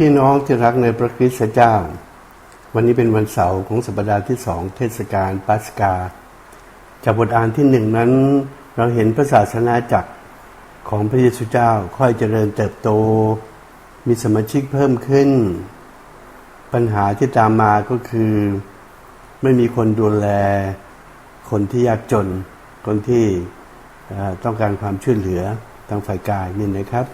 พี่น้องที่รักในพระคริสต์เจ้า วันนี้เป็นวันเสาร์ของสัปดาห์ที่สองเทศกาลปัสกา จากบทอ่านที่หนึ่งนั้น เราเห็นพระศาสนาจักรของพระเยซูเจ้าค่อยเจริญเติบโต มีสมาชิกเพิ่มขึ้น ปัญหาที่ตามมาก็คือ ไม่มีคนดูแล คนที่ยากจน คนที่ต้องการความช่วยเหลือทางฝ่ายกายนี่นะครับ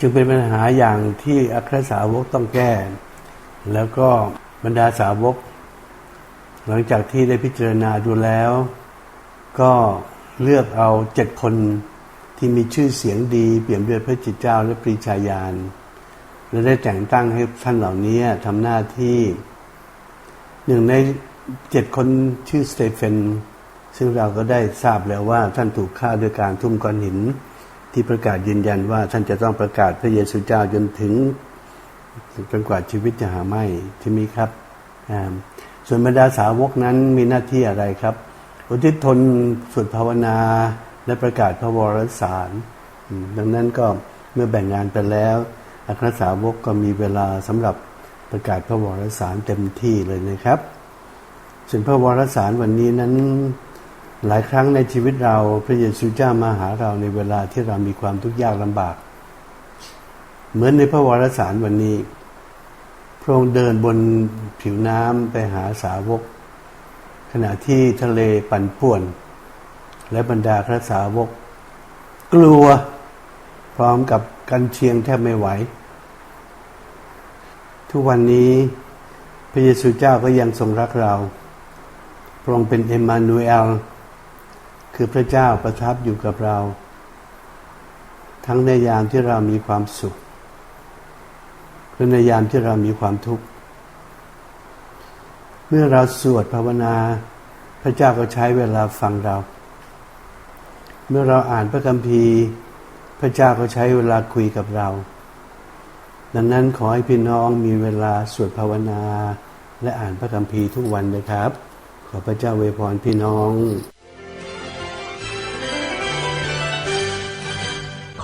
จึงเป็นปัญหาอย่างที่อัครสาวกต้องแก้ แล้วก็บรรดาสาวก หลังจากที่ได้พิจารณาดูแล้ว ก็เลือกเอาเจ็ดคนที่มีชื่อเสียงดี เปี่ยมด้วยพระจิตเจ้าและปรีชาญาณและได้แต่งตั้งให้ท่านเหล่านี้ทำหน้าที่หนึ่งในเจ็ดคนชื่อสเตเฟนซึ่งเราก็ได้ทราบแล้วว่าท่านถูกฆ่าด้วยการทุ่มก้อนหิน ที่ประกาศยืนยันว่าท่านจะต้องประกาศพระเยซูเจ้าจนถึงจนกว่าชีวิตจะหาไม่ที่มีครับ ส่วนบรรดาสาวกนั้นมีหน้าที่อะไรครับ อุทิศทนสวดภาวนาและประกาศพระวรสาร ดังนั้นก็เมื่อแบ่งงานไปแล้วอัครสาวกก็มีเวลาสำหรับประกาศพระวรสารเต็มที่เลยนะครับ ส่วนพระวรสารวันนี้นั้น หลายครั้งในชีวิตเราพระเยซูเจ้ามาหาเราในเวลาที่เรามีความทุกข์ยากลำบาก เหมือนในพระวรสารวันนี้ พระองค์เดินบนผิวน้ำไปหาสาวก ขณะที่ทะเลปั่นป่วน และบรรดาพระสาวก กลัวพร้อมกับกันเชียงแทบไม่ไหว ทุกวันนี้พระเยซูเจ้าก็ยังทรงรักเรา พระองค์เป็นเอมมานูเอล คือพระเจ้าประทับอยู่กับเรา ทั้งในยามที่เรามีความสุขและในยามที่เรามีความทุกข์ เมื่อเราสวดภาวนา พระเจ้าก็ใช้เวลาฟังเรา เมื่อเราอ่านพระคัมภีร์ พระเจ้าก็ใช้เวลาคุยกับเรา ดังนั้นขอให้พี่น้องมีเวลาสวดภาวนา และอ่านพระคัมภีร์ทุกวันนะครับ ขอพระเจ้าเวยพรพี่น้อง